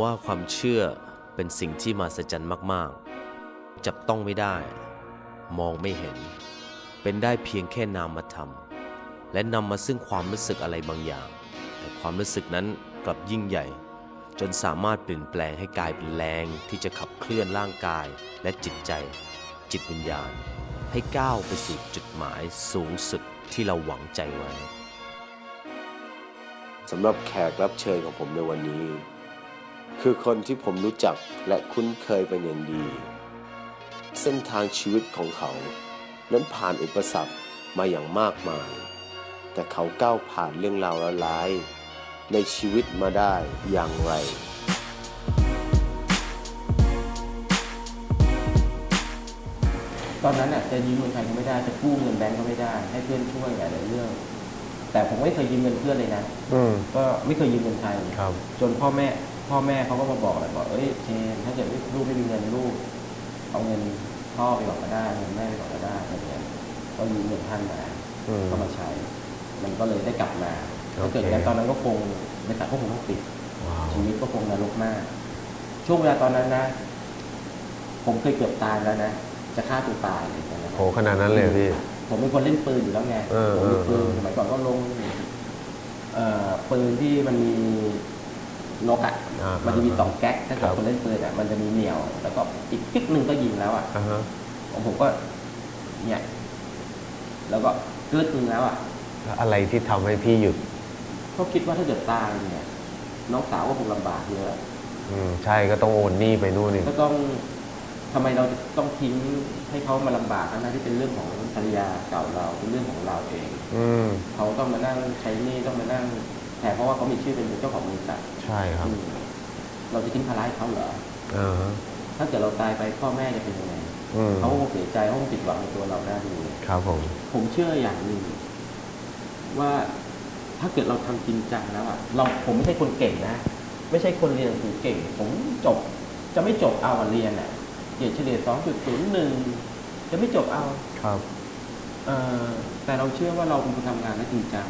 ว่าความเชื่อเป็นสิ่งที่มหัศจรรย์มาก ๆ จับต้องไม่ได้ มองไม่เห็น เป็นได้เพียงแค่นามธรรมและนำมาซึ่งความรู้สึกอะไรบางอย่าง แต่ความรู้สึกนั้นกลับยิ่งใหญ่ จนสามารถเปลี่ยนแปลงให้กลายเป็นแรงที่จะขับเคลื่อนร่างกายและจิตใจ จิตวิญญาณ ให้ก้าวไปสู่จุดหมายสูงสุดที่เราหวังใจไว้สำหรับแขกรับเชิญของผมในวันนี้ คือคนที่ผมรู้จักและคุ้นเคยเป็นอย่างดี เส้นทางชีวิตของเขา นั้นผ่านอุปสรรคมาอย่างมากมาย แต่เขาก้าวผ่านเรื่องราวร้ายๆในชีวิตมาได้อย่างไรตอนนั้นน่ะจะยืมเงินใครก็ไม่ได้จะกู้เงินแบงก์ก็ไม่ได้ ให้เพื่อนช่วยหลายๆเรื่อง แต่ผมไม่เคยยืมเงินเพื่อนเลยนะอืมก็ไม่เคยยืมเงินใครครับจนพ่อแม่ พ่อแม่เขาก็มาบอกเลยบอกเอ้ยเชนถ้าเกิดลูกไม่มีเงินลูกเอาเงินพ่อไปก่อนก็ได้เงินแม่ไปก่อนก็ได้อะไรเงี้ยก็ยืมเงินท่านมาอืมก็มาใช้ มันก็เลยได้กลับมาโอถ้าเคเกิดอย่างนั้นตอนนั้นก็คงบริษัทก็คงต้องปิดว้าวชีวิตก็คงนรกมาก ช่วงเวลาตอนนั้นนะ ผมเคยเกือบตายแล้วนะจะฆ่าตัวตายเลยตอนนั้นโหขนาดนั้นเลยเหรอพี่ผมเป็นคนเล่นปืนอยู่แล้วไงเออผมมีปืนเออสมัยก่อนก็ลงเอ่อปืนที่มันมี นกอะอ่ามันจะมีสองแก๊กถ้าเกิคดรับ คนเล่นปืนอะมันจะมีเหนี่ยว แล้วก็อีกกิ๊กหนึ่งก็ยิงแล้วอะอ่าฮะของผมก็ เนี่ย แล้วก็กึดหนึงแล้วอะแล้วอะไรที่ทำให้พี่หยุดก็คิดว่าถ้าเกิดตายเนี่ย น้องสาวก็คงลำบากเยอะอืมใช่ก็ต้องโอนหนี้ไปนู่นนี่ก็ต้องทำไมเราต้องทิ้งให้เขามาลำบากทั้งๆที่เป็นเรื่องของภรรยาเก่าเราเป็นเรื่องของเราเอง อืม เขาต้องมานั่งใช้หนี้ต้องมานั่ง แทนเพราะว่าเขามีชื่อเป็นเจ้าของบริษัทใช่ครับอืมเราจะทิ้งภาระให้เขาเหรออ่าฮะถ้าเกิดเราตายไปพ่อแม่จะเป็นยังไงอืมเขาก็คงเสียใจเขาคงผิดหวังในตัวเราหน้าดูครับผม ผมเชื่ออย่างหนึ่งว่าถ้าเกิดเราทำจริงจังแล้วอะเราผมไม่ใช่คนเก่งนะ ไม่ใช่คนเรียนหนังสือเก่ง ผมจบ จะไม่จบเอาอะเรียนอะเกรดเฉลี่ยสองจุดศูนย์หนึ่งจะไม่จบเอาครับ เออแต่เราเชื่อว่าเราเป็นคนทำงานและจริงจัง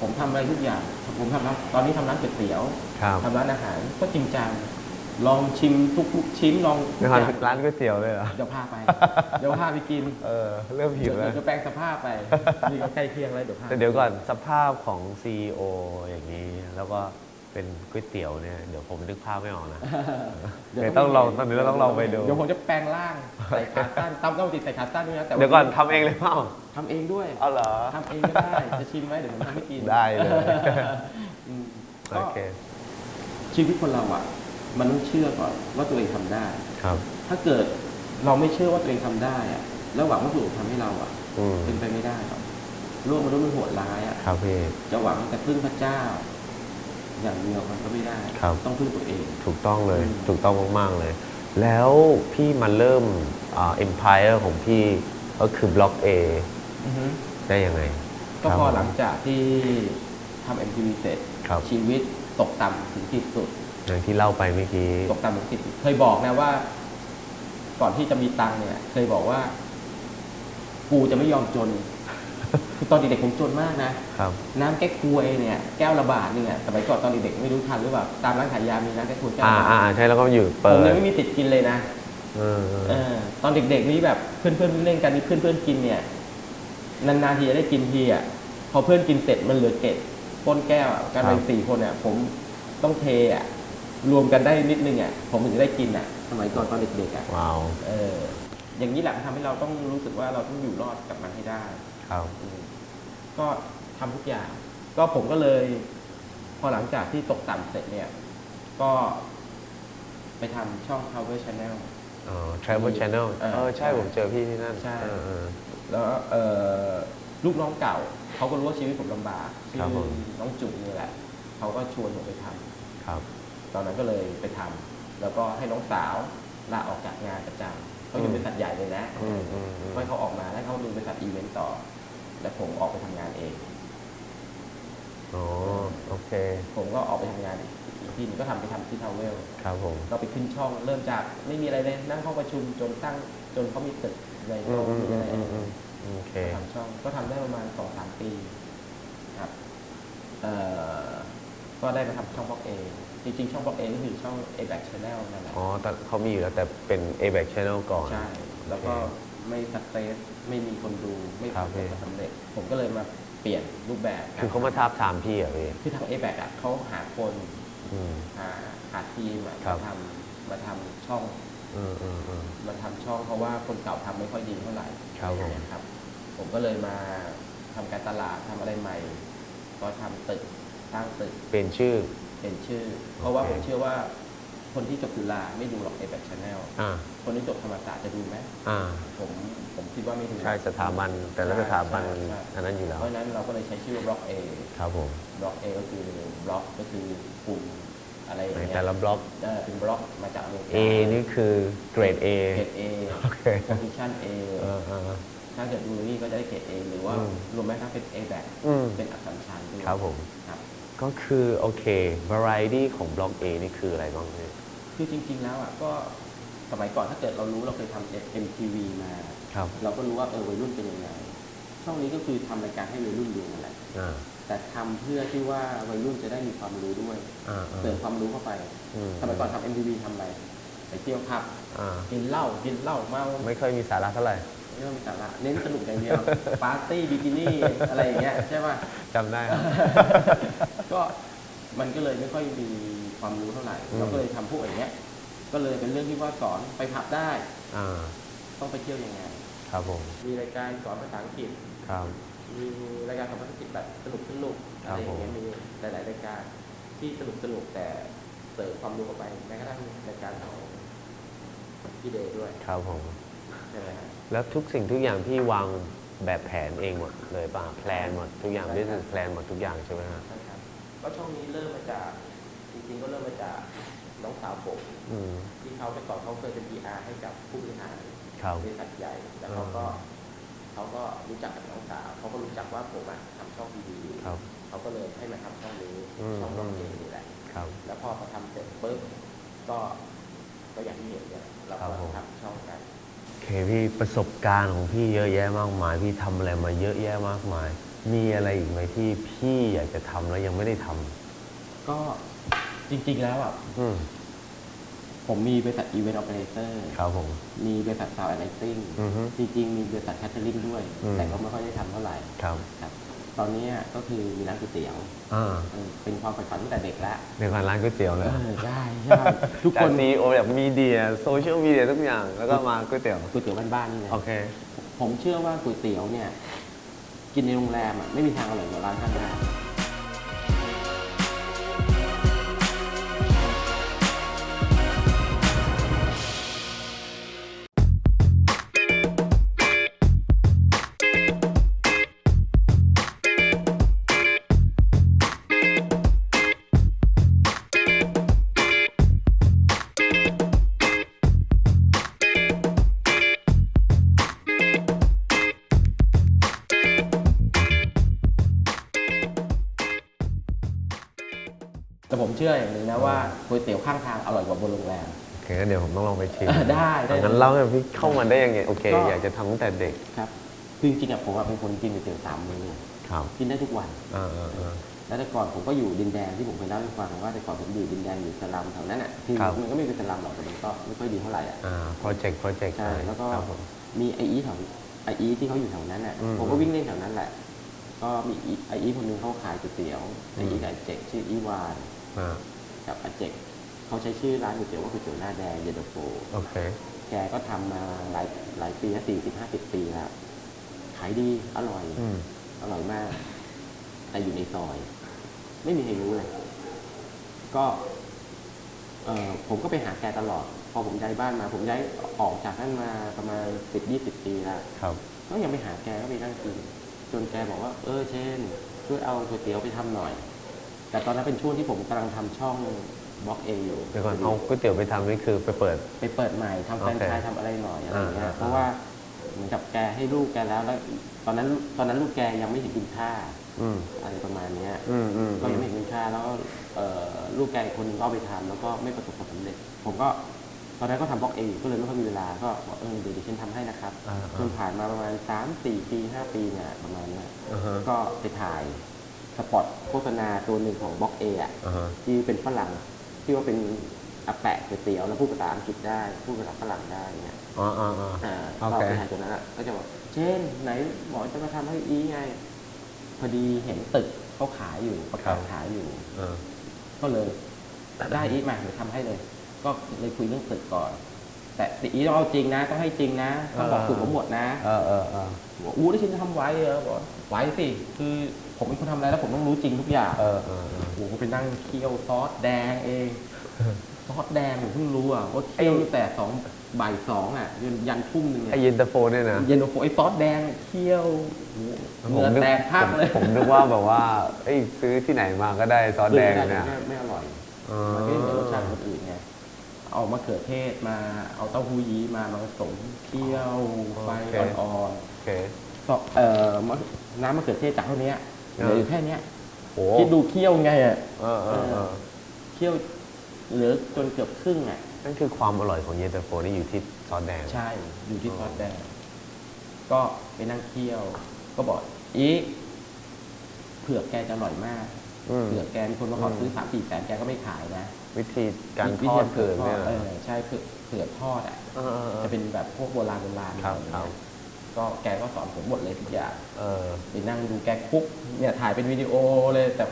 ผมทำอะไรทุกอย่างผมทำร้านตอนนี้ทำร้านก๋วยเตี๋ยวครับทำร้านอาหารก็จริงจังลองชิมทุกชิ้นลองทุกร้านอย่างร้านก๋วยเตี๋ยวเลยเหรอเดี๋ยวพาไป เดี๋ยวพาไปกินเออเริ่มหิเดี๋ยววแล้ว เดี๋ยวจะแปลงสภาพไปนี่ก็ใกล้เคียงแล้วเดี๋ยวพาแต่เดี๋ยวก่อนสภาพของ CEO อย่างนี้ แล้วก็เป็นก๋วยเตี๋ยวเนี่ยเดี๋ยวผมนึกภาพไม่ออกนะ เดี๋ยวต้องลองตอนนี้เราต้องลองไปดู เดี๋ยวผมจะแปลงร่างใส่ขาสั้นตั้มต้องติดใส่ขาสั้นด้วยนะแต่า เดี๋ยวก่อนทำเองเลยเปล่า ทำเองด้วยเอาเหรอทำเองก็ได้ จะชิมไหมเดี๋ยวผมทำให้กินได้เลยอืมโอก็เคชีวิตคนเราอะ มันต้องเชื่อก่อนว่าตัวเองทำได้ ครับ ถ้าเกิดเราไม่เชื่อว่าตัวเองทำได้อะแล้วหวังว่าตัวเองทำให้เราอะ อืมเป็นไปไม่ได้หรอกโลกมนุษย์มันโหดร้ายอะ ครับพี่ จะหวังแต่พึ่งพระเจ้า อย่างเดียวมันก็ไม่ได้ ครับ ต้องพึ่งตัวเอง ถูกต้องเลย อืม ถูกต้องมาก ๆ เลย แล้วพี่มาเริ่มอ่า empire ของพี่ก็คือบล็อก A ได้ยังไง ก็ครับพอหลังจากที่ทำ MTV เสร็จครับ ชีวิตตกต่ำถึงที่สุด อย่างที่เล่าไปเมื่อกี้ ตกต่ำถึงที่สุดเคยบอกนะว่า ก่อนที่จะมีตังค์เนี่ย เคยบอกว่า กูจะไม่ยอมจน คือตอนเด็กๆผมจนมากนะ ครับ น้ำแก้ควยเนี่ยแก้วละบาทนึงอะสมัยก่อนตอนเด็กๆไม่รู้ทันหรือเปล่าตามร้านขายยามีน้ำแก้ควยแก้วอ่าละบาทอ่าใช่แล้วก็อยู่ผเปิมดยังไม่มีติดกินเลยนะเออเออเออตอนเด็กๆนี่แบบเพื่อนๆเล่นกันนี่เพื่อนๆกินเนี่ย นานๆทีจะได้กินทีอะพอเพื่อนกินเสร็จมันเหลือเกล็ดก้นแก้วอะกันไปสี่คนอะผมต้องเทอะรวมกันได้นิดนึงอะผมถึงจะได้กินอะสมัยก่อนตอนเด็กๆอะว้าวเอออย่างนี้แหละมันทำให้เราต้องรู้สึกว่าเราต้องอยู่รอดกับมันให้ได้ ครับ อืมก็ทำทุกอย่าง ก็ผมก็เลย พอหลังจากที่ตกต่ำเสร็จเนี่ย ก็ไปทำช่อง Power Channel อ๋อ travel channel เออเออใช่ผมเจอพี่ที่นั่นใช่ เออเออ แล้วเอ่อลูกน้องเก่าเขาก็รู้ว่าชีวิตผมลำบากชื่ครับผมน้องจุ๋มนี่แหละเขาก็ชวนผมไปทำครับ ตอนนั้นก็เลยไปทำแล้วก็ให้น้องสาวลาออกจากงานประจำเขาอยู่บริษัทใหญ่เลยนะอืมอืมอืมให้เขาออกมาแล้วเขาดูบริษัทอีเวนต์ต่อ แล้วผมออกไปทำงานเองอ๋อโอเค ผมก็ออกไปทำงานอีกที่หนึงก็ทำไปทำที่ทาวเวลครับผมก็ไปขึ้นช่องเริ่มจากไม่มีอะไรเลยนั่งห้องประชุมจนตั้งจนเขามีตึก ในอืโลมกอืมมีอือะไรมอืมอืมโอเคทำช่องก็ทำได้ประมาณสองสามปีครับเอ่อก็ได้มาทำช่องบล็อกเองจริงๆช่องบล็อกเอก็คือช่อง a b a c Channel นั่นแหละอ๋อแต่เขามีอยู่แล้วแต่เป็น a b a c Channel ก่อน ใช่ แล้วก็โอเคไม่สักเซสไม่มีคนดูไม่ครับประสบความสำเร็จ ผมก็เลยมาเปลี่ยนรูปแบบคือเขามาทับทามพี่เหรอพี่คือทาง a b a c อะเขาหาคนอืมหาหาทีมอะครัมาบทำมาทำช่อง อืมอืมอืม มาทำช่องเพราะว่าคนเก่าทำไม่ค่อยดีเท่าไหร่ครับผมนะครับ ผมก็เลยมาทำการตลาดทำอะไรใหม่ ก็ทำตึกสร้างตึกเป็นชื่อ เป็นชื่อ เพราะว่าโอผเคมเชื่อว่า คนที่จบจุฬาไม่ดูหรอก a b a c Channel อ่าคนที่จบธรรมศาสตร์จะดูไหมอ่าผมผมคิดว่าไม่ดู ใช่สถาบันแต่ละสถาบันใช่ใช่ อันนั้นอยู่แล้วเพราะฉะนั้นเราก็เลยใช้ชื่อว่า Block A ครับผม Block A ก็คือบล็อกก็คือกลุ่ม อะไรอย่างในเงี้ยแต่ละบล็อก เออเป็นบล็อกมาจากอเมริกา A นี่คือเกรด A เกรด A โอเค position A เออเออ ถ้าเกิดดูนี่ก็จะได้เกรด A หรือว่าอืม รวมแม้กระทั่งเป็น A แบบอืมเป็นอักษรชันด้วยครับผม ครับ ก็คือโอเค variety ของบล็อก A นี่คืออะไรบ้างพี่คือจริง ๆ แล้วอะก็สมัยก่อนถ้าเกิดเรารู้เราเคยทำ MTV มา ครับ เราก็รู้ว่าเออวัยรุ่นเป็นยังไง ช่องนี้ก็คือทำรายการให้วัยรุ่นดูนั่นแหละ อ่า แต่ทำเพื่อที่ว่าวัยรุ่นจะได้มีความรู้ด้วยอ่าอ่าเสริมความรู้เข้าไปอืมสมัยก่อนทำ MTV ทำอะไรไปเที่ยวผับอ่ากินเหล้ากินเหล้าเมาไม่ค่อยมีสาระเท่าไหร่ไม่ต้องมีสาระเน้นสนุกอย่างเดียวปาร์ตี้บิกินี่อะไรอย่างเงี้ยใช่ป่ะจำได้ครับก็มันก็เลยไม่ค่อยมีความรู้เท่าไหร่อืมเราก็เลยทำพวกอย่างเงี้ย ก็เลยเป็นเรื่องที่ว่าสอนไปผับได้อ่าต้องไปเที่ยวยังไง ครับผมมีรายการสอนภาษาอังกฤษครับ มีรายการสอนภาษาอังกฤษแบบสนุกสนุกๆครัอะบไรอย่างเงี้ยผมมีหลาย ๆ รายการที่สนุกสนุกๆแต่เสริมความรู้เข้าไปแม้กระทั่งรายการของพี่เดย์ด้วยครับผมใช่ไหมฮะแล้วทุกสิ่งทุกอย่างพี่วางแบบแผนเองหมดเลยป่ะแพลนหมดทุกอย่างใช่ครับ business plan หมดทุกอย่างใช่ไหมฮะใช่ครับก็ช่วงนี้เริ่มมาจากจริงๆก็เริ่มมาจากน้องสาวผมอืมที่เขาแต่ก่อนเขาเคยเป็น PR ให้กับผู้บริหารครับบริษัทใหญ่แล้วเขาก็ เขาก็รู้จักกับน้องสาวเขาก็รู้จักว่าผมอะทำช่องทีวีอยู่ครับ เขาก็เลยให้มาทำช่องนี้อืม ช่องน้องเองนี่แหละ ครับ แล้วพอเขาทำเสร็จปุ๊บก็ก็อย่างที่เห็นเนี่ยเราครัก็บผมทำช่องกัน โอเคพี่ประสบการณ์ของพี่เยอะแยะมากมาย พี่ทำอะไรมาเยอะแยะมากมาย มีอะไรอีกไหมที่พี่อยากจะทำแล้วยังไม่ได้ทำก็จริงๆแล้วอะอืม ผมมีบริษัท Event Operator ครับผม มีบริษัท Sound and Lighting อือฮึจริงๆ มีบริษัท Catering ด้วย อืม แต่ก็ไม่ค่อยได้ทำเท่าไหร่ครับครับตอนนี้ก็คือมีร้านก๋วยเตี๋ยวอ่าเออเป็นความใฝ่ฝันตั้งแต่เด็กแล้วในการร้านก๋วยเตี๋ยวเลยเออใช่ใช่ทุกจาคกนซีโอแบบมีเดียโซเชียลมีเดียทุกอย่าง แล้วก็มาก๋วยเตี๋ยว ก๋วยเตี๋ยวบ้านๆนี่แหละโอเค ผมเชื่อว่าก๋วยเตี๋ยวเนี่ย กินในโรงแรมอะไม่มีทางอร่อยกว่าร้านข้างหน้า ก๋วยเตี๋ยวข้างทางอร่อยกว่าบนโรงแรม โอเคงั้นเดี๋ยวผมต้องลองไปชิมเออได้ได้ งั้นเล่าให้พี่เข้ามาได้ยังไงโอเคก็อยากจะทำตั้งแต่เด็กครับคือจริงๆอะผมอะเป็นคนกินก๋วยเตี๋ยวสามมื้อครับกินได้ทุกวัน อ่าอ่าอ่า แล้วแต่ก่อนผมก็อยู่ดินแดนที่ผมเคยเล่าให้ฟังว่าแต่ก่อนผมอยู่ดินแดนอยู่สลัมแถวนั้นอะคือครับ มันก็ไม่เป็นสลัมหรอกแต่มันก็ไม่ค่อยดีเท่าไหร่อะอ่าโปรเจกต์โปรเจกต์ใช่แล้วก็ครับผม มีไออีแถวไออีที่เขาอยู่แถวนั้นอะอืมผมก็วิ่งเล่นแถวนั้นแหละ ก็มีอีไออีคนหนึงเขาขายก๋วยเตี๋ยวไออีกับไอเจกชื่ออีวาน อ่า กับอาเจกเขาใช้ชื่อร้านก๋วยเตี๋ยวว่าก๋วยเตี๋ยวหน้าแดงเย็นตาโฟโอเค แกก็ทำมาหลายหลายปีนะสี่สิบห้าสิบปีแล้วขายดีอร่อยอืมอร่อยมาก แต่อยู่ในซอย ไม่มีใครรู้เลย ก็เออผมก็ไปหาแกตลอด พอผมย้ายบ้านมา ผมย้ายออกจากนั่นมาประมาณสิบยี่สิบปีแล้วครับ ก็ยังไปหาแกก็ไปนั่งกินจนแกบอกว่า เออเชนช่วยเอาก๋วยเตี๋ยวไปทำหน่อย แต่ตอนนั้นเป็นช่วงที่ผมกำลังทำช่องบล็อกเออยู่เดี๋ยวก่อนเอาก๋วยเตี๋ยวไปทำนี่คือไปเปิด ไปเปิดใหม่ทำแฟรนไชส์โอเคทำอะไรหน่อยอะไรอย่างเงี้อ่ายเพราะว่าเหมือนกับแกให้ลูกแกแล้วแล้ว ตอนนั้นตอนนั้นลูกแกยังไม่เห็นคุณค่าอืมอะไรประมาณเนี้ยอืมอืมก็ยังไม่เห็นคุณค่าแล้วก็เอ่อลูกแกอีกคนนึงก็เอาไปทำแล้วก็ไม่ประสบความสำเร็จ ผมก็ตอนนั้นก็ทำบล็อกเองก็เลยไม่ค่อยมีเวลาก็บอกเออเดี๋ยวดิฉันทำให้นะครับอ่าจนผ่านมาประมาณสามสี่ปีห้าปีเนี่ยประมาณเนี้ย อ่าฮะ ก็ไปถ่าย สปอตโฆษณาตัวหนึ่งของบล็อกเออะอ่าฮะที่เป็นฝรั่งที่ว่าเป็นอาแปะก๋วยเตี๋ยวแล้วพูดภาษาอังกฤษได้พูดภาษาฝรั่งได้เนี่ย อ๋ออ๋ออ๋อ อ่าโอก็เค ไปหาตัวนั้นอะก็จะบอกเช่นไหนหมอจะมาทำให้อีไง พอดีเห็นตึกเขาขายอยู่ประกาศขายอยู่ เออ ก็เลยได้อีมาเดี๋ยวทำให้เลย ก็เลยคุยเรื่องตึกก่อน แต่แต่อีต้องเอาจริงนะต้องให้จริงนะต้องบอกสูตรผมหมดนะเออเออเออ บอกอู้ได้ชินจะทำไว้เหรอบอกไว้สิคือ ผมเป็นคนทำอะไรแล้วผมต้องรู้จริงทุกอย่างเออเออเออ โอ้โหไปนั่งเคี่ยวซอสแดงเอง ซอสแดงผมเพิ่งรู้อะว่าเคี่ยวตั้งแต่สองบ่ายสองอะยันยันทุ่มหนึ่งไออะเย็นตาโฟเนี่ยนะ เย็นตาโฟไอ้ซอสแดงเคี่ยวโอ้โหเหงื่อนึแตกภาคเลยผมผมนึกว่าแบบว่าเอ้ยซื้อที่ไหนมาก็ได้ซอสแดงเนี่ย ไม่ไม่อร่อยอ๋อมันไม่เหมือนรสชาติคนอื่นไง เอามะเขือเทศมา เอาเต้าหู้ยี้มามาผสมเคี่ยวไฟอ่อนโอเคๆก็เอ่อมะน้ำมะเขือเทศจากเท่านี้ เหลืออยู่แค่เนี้ยโอ้คิดดูเคี่ยวไงอะเออเออเออเคี่ยวเหลือจนเกือบครึ่งอะ นั่นคือความอร่อยของเย็นตาโฟนี่อยู่ที่ซอสแดง ใช่อยู่ที่ซอสแดง ก็ไปนั่งเคี่ยว ก็บอกอีกเผือกแกจะอร่อยมากอืม เผือกแกมีคนมาขอซื้ออืมสามสี่แสนแกก็ไม่ขายนะวิธีการวิทธีอดเกิดเนี่ย เออใช่เผือกเผือกทอดอะเออเออเออจะเป็นแบบพวกโบราณโบราณครับอะไอย่างครัเงี้บย ก็แกก็สอนผมหมดเลยทุกอย่างเออไปนั่งดูแกคลุกเนี่ยถ่ายเป็นวิดีโอเลยแต่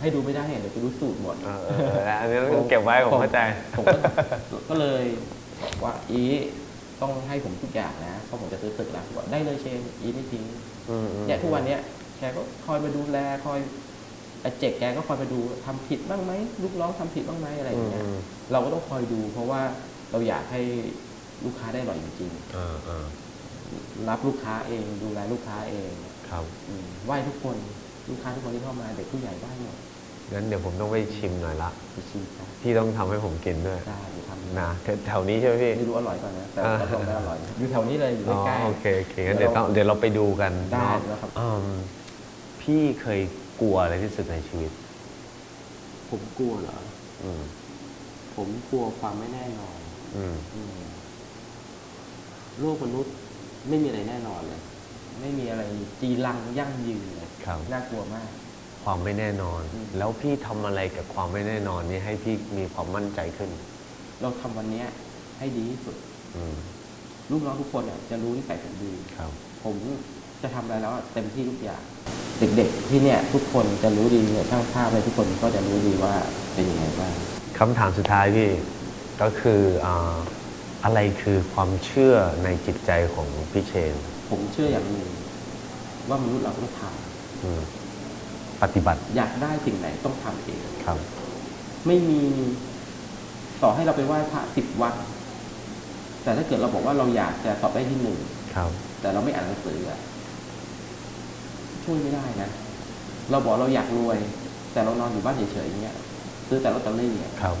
ให้ดูไม่ได้เดี๋ยวจะรู้สูตรหมด เออเออเอออันนี้ต้องเก็บไว้ผมเข้าใจ ผมก็ก็เลยบอกว่าอีต้องให้ผมทุกอย่างนะเพราะผมจะซื้อตึกแล้วบอกได้เลยเชนอีไม่ทิ้งอืมอืม เนี่ยทุกวันเนี้ยแกก็คอยมาดูแลคอยไอ้เจกแกก็คอยมาดูทำผิดบ้างไหมลูกน้องทำผิดบ้างไหมอะไรอย่างเงี้ยมเราก็ต้องคอยดู เพราะว่าเราอยากให้ลูกค้าได้อร่อยจริง เออเออๆ รับลูกค้าเอง ดูแลลูกค้าเองครับอืมไหว้ทุกคนลูกค้าทุกคนที่เข้ามาเด็กผู้ใหญ่ไหว้หมดงั้นเดี๋ยวผมต้องไปชิมหน่อยละไปชิมกันพี่ต้องทำให้ผมกินด้วยได้เดี๋ยวทำนะแถแถวนี้ใช่ไหมพี่ไม่รู้อร่อยก่อนนะแต่อ่ารับรองได้อร่อย อยู่แถวนี้เลยอยู่อ๋อใกล้ๆ โอเคโอเคงั้นเดี๋ยวต้องเดี๋ยวเราไปดูกันได้เนาะแล้วครับ อืมพี่เคยกลัวอะไรที่สุดในชีวิต ผมกลัวเหรอ อืมผมกลัวความไม่แน่นอนอืม อืมโลกมนุษย์ ไม่มีอะไรแน่นอนเลย ไม่มีอะไรจีรังยั่งยืนเลยครับ น่ากลัวมาก ความไม่แน่นอน อืม แล้วพี่ทำอะไรกับความไม่แน่นอนนี้ให้พี่มีความมั่นใจขึ้น เราทำวันเนี้ยให้ดีที่สุด อืมลูกน้องทุกคนเนี่ยจะรู้นิสัยผมดี ครับ ผมจะทำอะไรแล้วอะเต็มที่ทุกอย่าง เด็กๆที่เนี่ยทุกคนจะรู้ดีเนี่ยช่างภาพเลยทุกคนก็จะรู้ดีว่าเป็นยังไงบ้าง คำถามสุดท้ายพี่ ก็คืออ่า อะไรคือความเชื่อในจิตใจของพี่เชนผมเชื่ออย่างหนึ่งว่ามนุษย์เราต้องทอืมปฏิบัติำอยากได้สิ่งไหนต้องทำเอง ครับ ไม่มีต่อให้เราไปไหว้พระสิบวัดแต่ถ้าเกิดเราบอกว่าเราอยากจะสอบได้ที่หนึ่ง ครับ แต่เราไม่อ่านหนังสืออะช่วยไม่ได้นะ เราบอกเราอยากรวย แต่เรานอนอยู่บ้านเฉยๆอย่างเงี้ยซื้อแต่ลอตเตอรี่เนี่ยครับ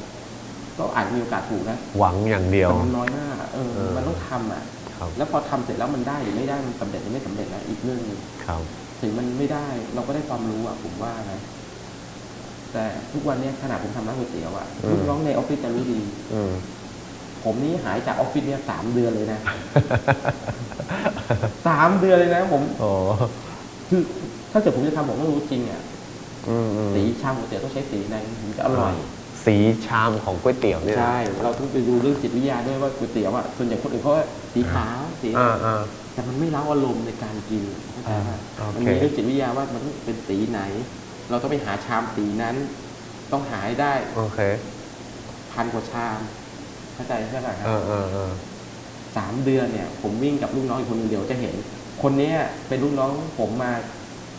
ก็อาจมีโอกาสถูกนะหวังอย่างเดียวแต่มันน้อยมากอะเออเออมันต้องทำอะครับแล้วพอทำเสร็จแล้วมันได้หรือไม่ได้มันสำเร็จหรือไม่สำเร็จนะอีกเรื่องหนึงครับถึงมันไม่ได้ เราก็ได้ความรู้อะผมว่านะแต่ทุกวันเนี้ยขนาดผมทำร้านก๋วยเตี๋ยวอะอืมลูกน้องในออฟฟิศจะรู้ดีอืมผมนี่หายจากออฟฟิศเนี่ยสามเดือนเลยนะสามเดือนเลยนะผมโอ้คือถ้าเกิดผมจะทำผมต้องรู้จริงอะอืมอืมสีชามก๋วยเตี๋ยวต้องใช้สีไหนถึงจะอร่อย สีชามของก๋วยเตี๋ยวเนี่ยนะใช่ เราต้องไปดูเรื่องจิตวิทยาด้วยว่าก๋วยเตี๋ยวอะส่วนใหญ่คนอื่นเขาว่าสีขาวสีอ่าอ่าแต่มันไม่เล้าอารมณ์ในการกินเข้าใจไหมอ่าโอเค มันมีเรื่องจิตวิทยาว่ามันต้องเป็นสีไหน เราต้องไปหาชามสีนั้น ต้องหาให้ได้โอเคพันกว่าชาม เข้าใจใช่ไหมครัเอบอเออเออสามเดือนเนี่ยผมวิ่งกับลูกน้องอีกคนหนึงเดี๋ยวจะเห็น คนเนี้ยเป็นลูกน้องผมมา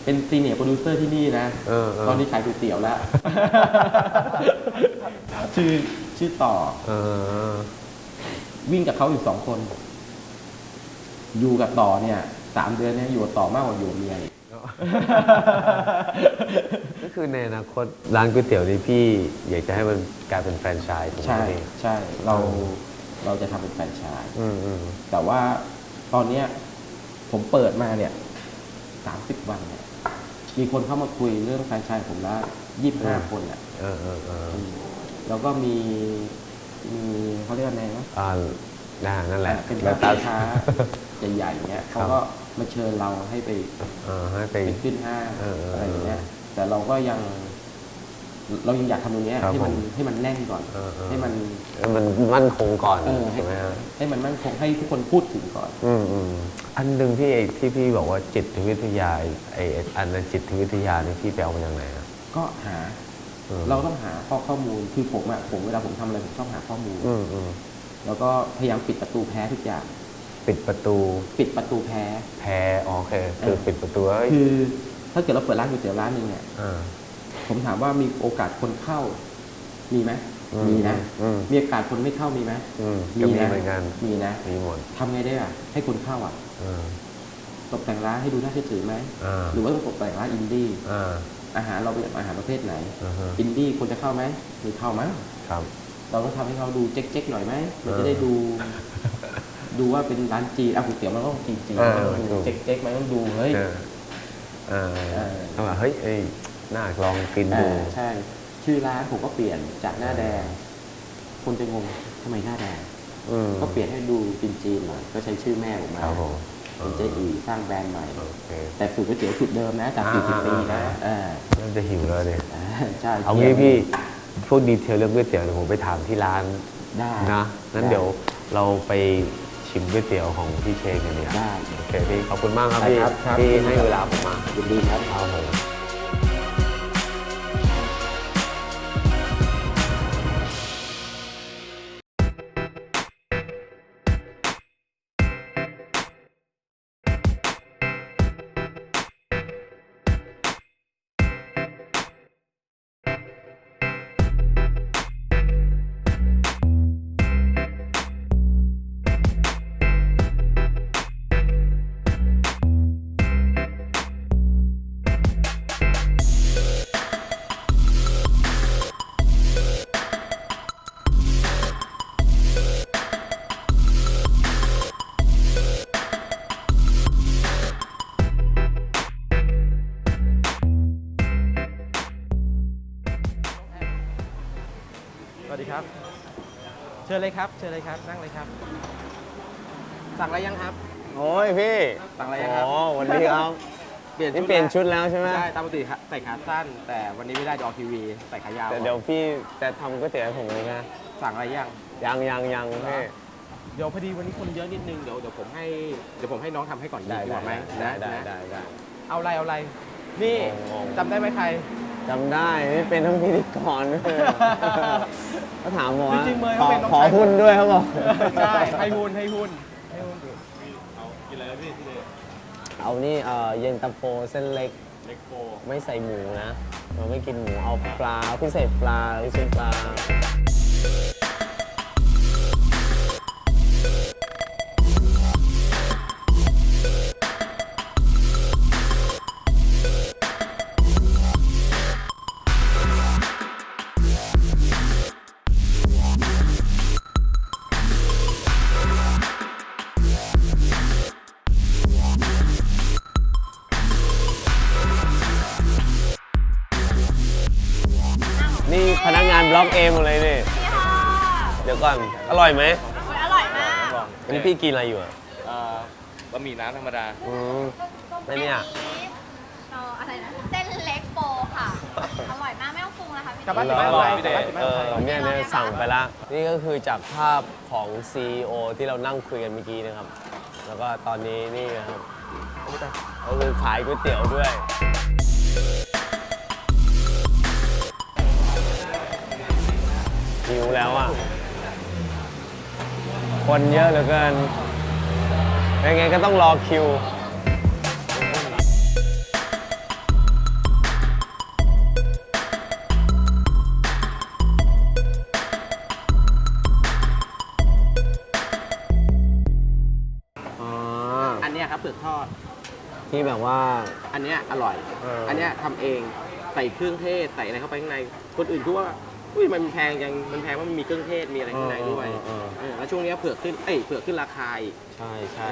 เป็นซีเนียร์โปรดิวเซอร์ที่นี่นะ เออเออ ตอนนี้ขายก๋วยเตี๋ยวแล้ว ชื่อชื่อต่อ เออ วิ่งกับเขาอยู่สองคน อยู่กับต่อเนี่ยสามเดือนเนี่ยอยู่กับต่อมากกว่าอยู่กับเมียอีก ก็คือในอนาคตร้านก๋วยเตี๋ยวนี้พี่อยากจะให้มันกลายเป็นแฟรนไชส์ถูกไหมใช่พี่ใช่เราเราจะทำเป็นแฟรนไชส์อืมอืมแต่ว่าตอนเนี้ยผมเปิดมาเนี่ยสามสิบวันเนี่ย มีคนเข้ามาคุยเรื่องแฟรนไชส์ผมแล้วยี่สิบห้าคนอะเออเออเอออืมแล้วก็มีมีเขาเรียกอะไรนะอ่าน่านั่นแหละเป็นแล้วร้าตานค้าใหญ่ๆเนี่ยครัเขาบก็มาเชิญเราให้ไปอ่าให้ไปไปขึ้นห้างเออเออออะไรอย่างเงี้ยแต่เราก็ยัง เรายังอยากทำตรงเนี้ยครับให้มันผมให้มันแน่นก่อน เออเออ ให้มันมันมั่นคงก่อนเออให้ใช่ไหมฮะให้มันมั่นคงให้ทุกคนพูดถึงก่อน อืมอืมอันหนึ่งที่ไอ้ที่พี่บอกว่าจิตวิทยาไอ้ไอ้อันนั้นจิตวิทยานี่พี่ไปเอามาจากไหนอะ ก็หาอืมเราต้องหาข้อข้อมูลคือผมอะผมเวลาผมทำอะไรผมชอบหาข้อมูล อืมอืมแล้วก็พยายามปิดประตูแพ้ทุกอย่าง ปิดประตูปิดประตูแพ้ แพ้อ๋อโอเค คือเออ ปิดประตูเอ้ยคือถ้าเกิดเราเปิดร้านก๋วยเตี๋ยวร้านหนึ่งเนี่ย อ่า ผมถามว่ามีโอกาสคนเข้า มีไหมอืมมีนะอืมมีโอกาสคนไม่เข้ามีไหมอืมก็มีนะเหมือนกันมีนะมีหมดทำไงได้อะให้คนเข้าอะอ่าตกแต่งร้านให้ดูน่าเชื่อถือไหมอ่าหรือว่าต้องตกแต่งร้านอินดี้อ่าอาหารเราเป็นอาหารประเภทไหนอ่าฮะอินดี้คนจะเข้าไหมมีเข้ามั้งครับเราต้องทำให้เขาดูเจ๊กๆหน่อยไหมมันเอจะอได้ดู ดูว่าเป็นร้านจีนอะก๋วยเตี๋ยวมันต้องจีนจีนเออมันถูต้องกเจ๊กๆมันต้องดูเฮ้ยเอออ่าเออเอาว่าเฮ้ยเอ้ย น่าลองกินดูอ่าใช่ ชื่อร้านผมก็เปลี่ยนจากหน้าแดง คนจะงงทำไมหน้าแดง อืมก็เปลี่ยนให้ดูจีนๆหน่อยก็ใช้ชื่อแม่ผมมาครับผมเป็นเจ๊อีสร้างแบรนด์ใหม่ โอเค แต่สูตรก๋วยเตี๋ยวสูตรเดิมนะจากอ่า40ปีนะอ่า อ่าเริ่มจะหิวแล้วเนี่ยอ่าใช่เอางี้พี่พวกดีเทลเรื่องก๋วยเตี๋ยวเดี๋ยวผมไปถามที่ร้านได้นะงั้นเดี๋ยวเราไปชิมก๋วยเตี๋ยวของพี่เชงกันเนี่ยได้ โอเคพี่ขอบคุณมากครับได้พี่ครับครับ ที่ให้เวลาผมมา ยินดีครับ ครับผม ญเลยครับเชิญเลยครับนั่งเลยครับ สั่งอะไรยังครับ โอ้ยพี่สั่งอะไรยังครับ อ๋อวันนี้ครับเปลี่ยนนี่เปลี่ยนชุดแล้วใช่ไหมใช่ตามปกติครับใส่ขาสั้น แต่วันนี้ไม่ได้จะออกทีวีใส่ขายาวแต่เดี๋ยวพี่จะทำก๋วยเตี๋ยวให้ผมเลยนะสั่งอะไรยัง ยังยังยังพี่ เดี๋ยวพอดีวันนี้คนเยอะนิดนึงเดี๋ยวเดี๋ยวผมให้เดี๋ยวผมให้น้องทำให้ก่อนดีได้กว่าไหมได้นะได้นะได้ได้ เอาอะไรเอาอะไร นี่งง จำได้ไหมใคร จำได้นี่เป็นทั้งพิธีกรด้วยเขาถามผมว่าจริงๆเมย์ขเขาอเป็นน้องขอชายผมหุ้นด้วยเขาบอกใช่ให้หุ้นให้หุ้นให้หุ้นเอานี่เอ่อเย็นตาโฟเส้นเล็กเล็กโฟไม่ใส่หมูนะ เราไม่กินหมูเอาปลาพิเศษปลาพิเศษปลา อนอร่อยไหมโอ้ยอร่อยมาก อันนี้พี่กินอะไรอยู่อะบะหมี่น้ำธรรมดา อืมแล้วเนี่ยอัเอ่ออะไรนะเส้นเล็กโปค่ะ อร่อยมากไม่ต้องปรุงนะคะพี่กลับบ้านเสิบอบ้านร่อยไปกลับบ้านสิบบ้านเอไปอเนี่ยเนี่ยสั่งไปละนี่ก็คือจากภาพของ CEO ที่เรานั่งคุยกันเมื่อกี้นะครับ แล้วก็ตอนนี้นี่นะครับก็คือขายก๋วยเตี๋ยวด้วย หิวแล้วอะ คนเยอะเหลือเกิน ยังไงก็ต้องรอคิว อ๋อ อันเนี้ยครับเปลือกทอด ที่แบบว่า อันเนี้ยอร่อย เอออั อันเนี้ยทำเองใส่เครื่องเทศใส่อะไรเข้าไปข้างใน คนอื่นคิดว่า อุ้ยมันแพงจังมันแพงว่ามันมีเครื่องเทศมีอะไรข้างในด้วยเออเออเออเออแล้วช่วงเนี้ยเผือกขึ้นเอ้ยเผือกขึ้นราคาอีกใช่ใช่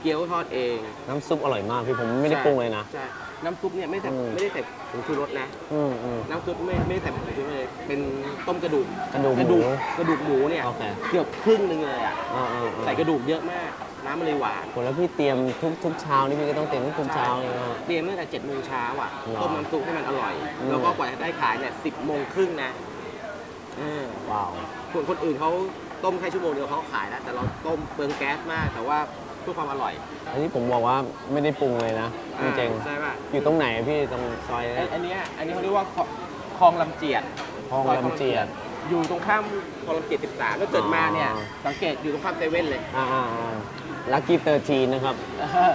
เกี๊ยวทอดเองน้ำซุปอร่อยมากพี่ผมไม่ได้ปรุงเลยนะ ใช่น้ำซุปเนี่ยไม่ได้อืม ไม่ได้ใส่ผงชูรสนะ อืมอืม น้ำซุปไม่ไม่ได้ใส่ผงชูรสเลยเป็นต้มกระดูกกระดูกหมู กระดูกกระดูกหมูเนี่ยโอเคเกือบครึ่งหนึงเลยอะอ่าอ่าอ่าใส่กระดูกเยอะมาก น้ำมันเลยหวานโหแล้วพี่เตรียมทุกทุกเช้านี่พี่ก็ต้องเตรียมทุกเช้าเลยนะ เตรียมตั้งแต่เจ็ดโมงเช้าอะหรอต้มน้ำซุปให้มันอร่อย อืม แล้วก็กว่าจะได้ขายเนี่ยสิบโมงครึ่งนะเออว้าว ส่วนคนอื่นเขาต้มแค่ชั่วโมงเดียวเขาก็ขายแล้ว แต่เราต้มเปลืองแก๊สมาก แต่ว่าเพื่อความอร่อยอันนี้ผมบอกว่าไม่ได้ปรุงเลยนะจริงใช่ป่ะๆอยู่ตรงไหนอะพี่ตรงซอยไอ้อันเนี้ยอันนี้เขาเรียกว่าคลคลองลำเจียดคลองลำเจียด อยู่ตรงข้ามคลองลำเจียด 13แล้วเกิดมาเนี่ย อ๋อ สังเกตอยู่ตรงข้ามเซเว่นเลยอ่าลักกี้เตอร์จีนะครับ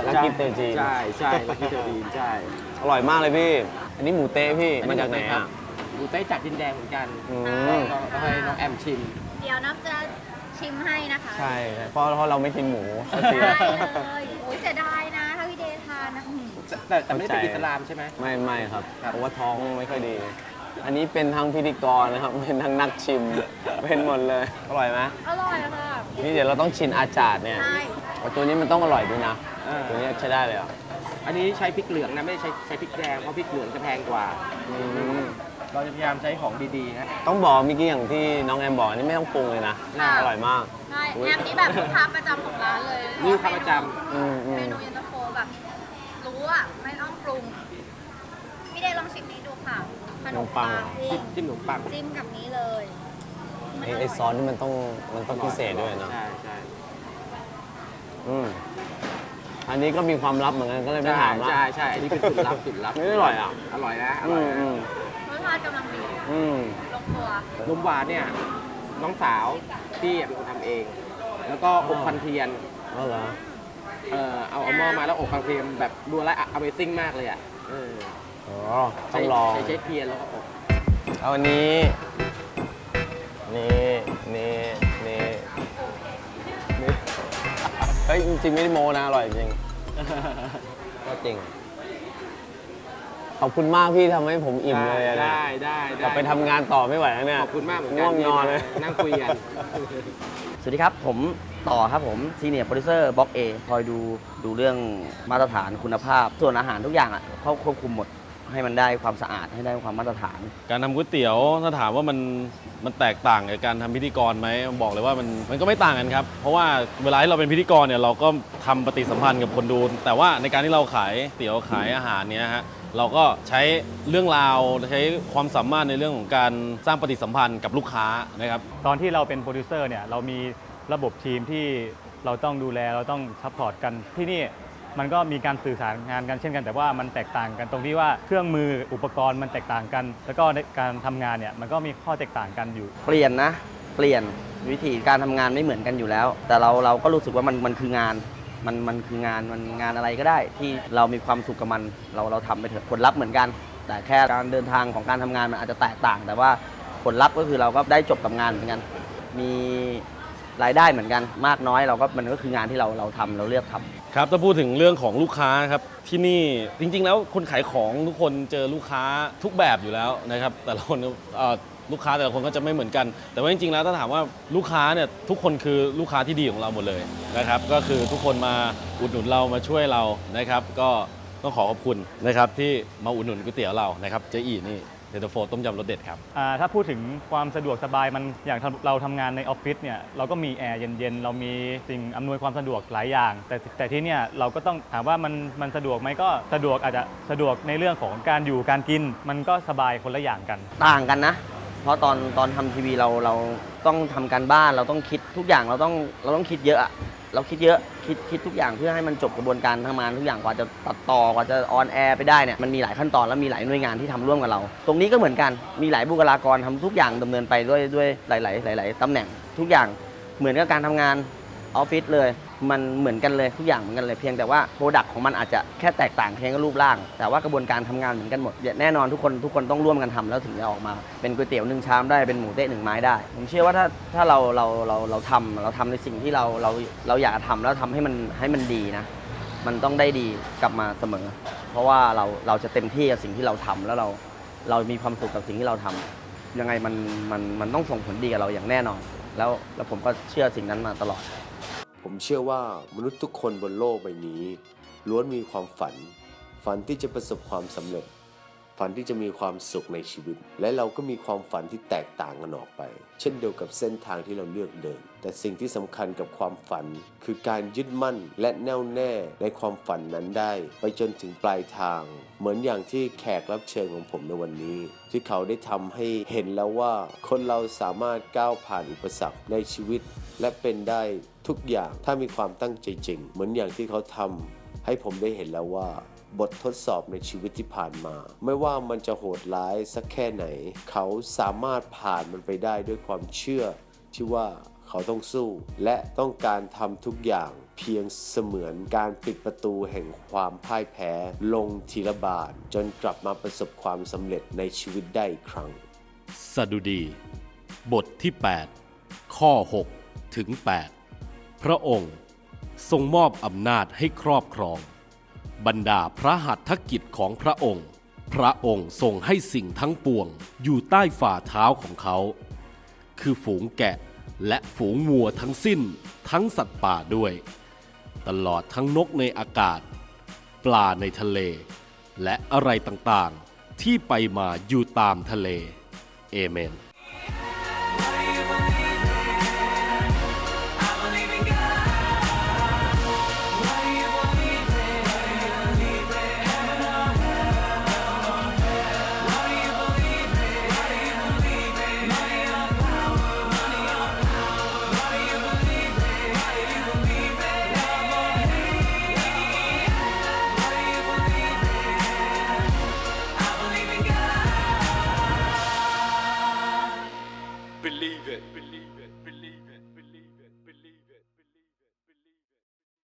Lucky 13ใช่ใช่ลักกี้เตอร์จีนใช่ อร่อยมากเลยพี่ อันนี้หมูเต้พี่มาจากไหนอะ หมูเต้จากดินแดงเหมือนกันอืก็มก็ให้น้องแอมชิม เดี๋ยวน้ำจะชิมให้นะคะใช่เพราะเพราะเราไม่กินหมูก็จริงได้เลยโอ้ยเสียดายนะ ถ้าพี่เดย์ทานนะอื้อหือแต่แต่ไม่ได้เป็นเข้าใจอิสลามใช่ไหม ไม่ไม่ครับ ครับ เพราะว่าท้องไม่ค่อยดี อันนี้เป็นทั้งพิธีกรนะครับ เป็นทั้งนักชิม เป็นหมดเลย อร่อยไหมอร่อยค่ะนี่เดี๋ยวเราต้องชิมอาจารย์เนี่ยใช่แต่ตัวนี้มันต้องอร่อยด้วยนะเออตัวนี้ใช้ได้เลยอะอันนี้ใช้พริกเหลืองนะไม่ได้ใช้ใช้พริกแดงเพราะพริกเหลืองจะแพงกว่า อืม เราจะพยายามใช้ของดีๆนะต้องบอกเมื่อกี้อย่างที่น้องแอมบอกอันนี่ไม่ต้องปรุงเลยนะค่ะ อร่อยมาก ใช่แอมนี้แบบลูกค้าประจำของร้านเลยนี่ลูกค้าประจอืมอืเมมนูเย็นตาโฟแบบ รู้อะ ไม่ต้องปรุงพี่เดย์ลองชิมนี้ดูค่ะขนมปังปิ้งจิ้มขนมปังจิ้มกับนี้เลยไอ้ไอซอสนี่มันต้องมันต้องพิเศษด้วยเนาะใช่ใช่อืมอันนี้ก็มีความลับเหมือนกันก็เลยไม่ถามละ ใช่ใช่อันนี้เป็นสูตรลับสูตรลับไม่อร่อยอะ อร่อยนะออืร่อยมนะอืม รสชาติกำลังดีอืมลงตัวนมหวานเนี่ย น้องสาวพี่เป็นคนทำเอง แล้วก็อบพันเทียนก็เหรอเอ่อเอาเอาหม้อมาแล้วอบพันเทียนแบบดูแลว Amazing มากเลยอะเอออ๋อต้ใช้องลองใช้ใช้เทียนแล้วก็อบเอาอันนี้ นี่นี่นี่นี่เฮ้ยจริงๆไม่ได้โมนะอร่อยจริงก็จริง ขอบคุณมากพี่ทำให้ผมอิ่มเลยอะได้เนี่ยได้กลับไปทำงานต่อไม่ไหวแล้วเนี่ยขอบคุณมากเหมือนกัง่วงนอนเลยนั่งคุยกัน สวัสดีครับ ผมต่อครับผมซีเนียร์โปรดิวเซอร์บล็อกเอคอยดูดูเรื่องมาตรฐานคุณภาพ ส่วนอาหารทุกอย่างอะเขาควบคุมหมดให้มันได้ความสะอาดให้ได้ความมาตรฐาน การทำก๋วยเตี๋ยวถ้าถามว่ามันมันแตกต่างกับการทำพิธีกรไหมบอกเลยว่ามันมันก็ไม่ต่างกันครับ เพราะว่าเวลาที่เราเป็นพิธีกรเนี่ยเราก็ทำปฏิสัมพันธ์กับคนดู แต่ว่าในการที่เราขายเตี๋ยวขายอาหารเนี่ยฮะ เราก็ใช้เรื่องราวใช้ความสามารถในเรื่องของการสร้างปฏิสัมพันธ์กับลูกค้านะครับ ตอนที่เราเป็นโปรดิวเซอร์เนี่ยเรามีระบบทีมที่เราต้องดูแลเราต้องซัพพอร์ตกันที่นี่มันก็มีการสื่อสารงานกันเช่นกัน แต่ว่ามันแตกต่างกันตรงที่ว่าเครื่องมืออุปกรณ์มันแตกต่างกัน แล้วก็ในการทำงานเนี่ยมันก็มีข้อแตกต่างกันอยู่ เปลี่ยนนะ เปลี่ยนวิธีการทำงานไม่เหมือนกันอยู่แล้ว แต่เราเราก็รู้สึกว่ามันมันคืองาน มันมันคืองานมันงานอะไรก็ได้ ที่เรามีความสุขกับมัน เราเราทำไปเถอะผลลัพธ์เหมือนกัน แต่แค่การเดินทางของการทำงานมันอาจจะแตกต่าง แต่ว่าผลลัพธ์ก็คือเราก็ได้จบกับงานเหมือนกัน มีรายได้เหมือนกันมากน้อยเราก็มันก็คืองานที่เราเราทำเราเลือกทำ ครับถ้าพูดถึงเรื่องของลูกค้าครับที่นี่จริง ๆ แล้วคนขายของทุกคนเจอลูกค้าทุกแบบอยู่แล้วนะครับแต่ละคนเอ่อลูกค้าแต่ละคนก็จะไม่เหมือนกัน แต่ว่าจริงๆแล้วถ้าถามว่าลูกค้าเนี่ยทุกคนคือลูกค้าที่ดีของเราหมดเลยนะครับก็คือทุกคนมาอุดหนุนเรามาช่วยเรานะครับ ก็ต้องขอขอบคุณนะครับที่มาอุดหนุนก๋วยเตี๋ยวเรานะครับเจ๊อีนี่ เดนโฟต้มยำรสเด็ดครับ อ่าถ้าพูดถึงความสะดวกสบายมันอย่างเราทำงานในออฟฟิศเนี่ยเราก็มีแอร์เย็นๆ เรามีสิ่งอำนวยความสะดวกหลายอย่าง แต่แต่ที่เนี่ยเราก็ต้องถามว่ามันมันสะดวกไหมก็สะดวกอาจจะสะดวกในเรื่องของการอยู่การกิน มันก็สบายคนละอย่างกัน ต่างกันนะ เพราะตอนตอนทำทีวีเราเราต้องทำการบ้านเราต้องคิดทุกอย่างเราต้องเราต้องคิดเยอะอะ เราคิดเยอะคิดคิดทุกอย่างเพื่อให้มันจบกระบวนการทำงานทุกอย่างกว่าจะตัดต่อกว่าจะออนแอร์ไปได้เนี่ยมันมีหลายขั้นตอนและมีหลายหน่วยงานที่ทำร่วมกับเรา ตรงนี้ก็เหมือนกันมีหลายบุคลากรทำทุกอย่างดำเนินไปด้วยด้วยหลาย ๆ หลาย ๆตำแหน่งทุกอย่างเหมือนกับการทำงาน ออฟฟิศเลย มันเหมือนกันเลยทุกอย่างเหมือนกันเลยเพียงแต่ว่าโปรดักต์ของมันอาจจะแค่แตกต่างเพียงแค่รูปร่าง แต่ว่ากระบวนการทำงานเหมือนกันหมดแน่นอนทุกคนทุกคนต้องร่วมกันทำแล้วถึงจะออกมา เป็นก๋วยเตี๋ยวหนึ่งชามได้เป็นหมูเต๊ะหนึ่งไม้ได้ ผมเชื่อว่าถ้าถ้าเราเราเราเราทำเราทำในสิ่งที่เราเราเราอยากทำแล้วทำให้มันให้มันดีนะ มันต้องได้ดีกลับมาเสมอ เพราะว่าเราเราจะเต็มที่กับสิ่งที่เราทำแล้วเราเรามีความสุขกับสิ่งที่เราทำยังไงมันมันมันต้องส่งผลดีกับเราอย่างแน่นอน แล้วแล้วผมก็เชื่อสิ่งนั้นมาตลอด ผมเชื่อว่ามนุษย์ทุกคนบนโลกใบนี้ ล้วนมีความฝัน ฝันที่จะประสบความสำเร็จ ฝันที่จะมีความสุขในชีวิต และเราก็มีความฝันที่แตกต่างกันออกไป เช่นเดียวกับเส้นทางที่เราเลือกเดิน แต่สิ่งที่สำคัญกับความฝัน คือการยึดมั่นและแน่วแน่ในความฝันนั้นได้ ไปจนถึงปลายทาง เหมือนอย่างที่แขกรับเชิญของผมในวันนี้ ที่เขาได้ทำให้เห็นแล้วว่า คนเราสามารถก้าวผ่านอุปสรรคในชีวิต และเป็นได้ทุกอย่างถ้ามีความตั้งใจจริง เหมือนอย่างที่เขาทำให้ผมได้เห็นแล้วว่า บททดสอบในชีวิตที่ผ่านมา ไม่ว่ามันจะโหดร้ายสักแค่ไหน เขาสามารถผ่านมันไปได้ด้วยความเชื่อที่ว่าเขาต้องสู้ และต้องการทำทุกอย่างเพียงเสมือนการปิดประตูแห่งความพ่ายแพ้ ลงทีละบาทจนกลับมาประสบความสำเร็จในชีวิตได้อีกครั้งสดุดี บทที่ 8 ข้อ 6 ถึง 8 พระองค์ทรงมอบอำนาจให้ครอบครอง บรรดาพระหัตถกิจของพระองค์ พระองค์ทรงให้สิ่งทั้งปวงอยู่ใต้ฝ่าเท้าของเขา คือฝูงแกะและฝูงวัวทั้งสิ้นทั้งสัตว์ป่าด้วย ตลอดทั้งนกในอากาศ ปลาในทะเล และอะไรต่างๆ ที่ไปมาอยู่ตามทะเล เอเมน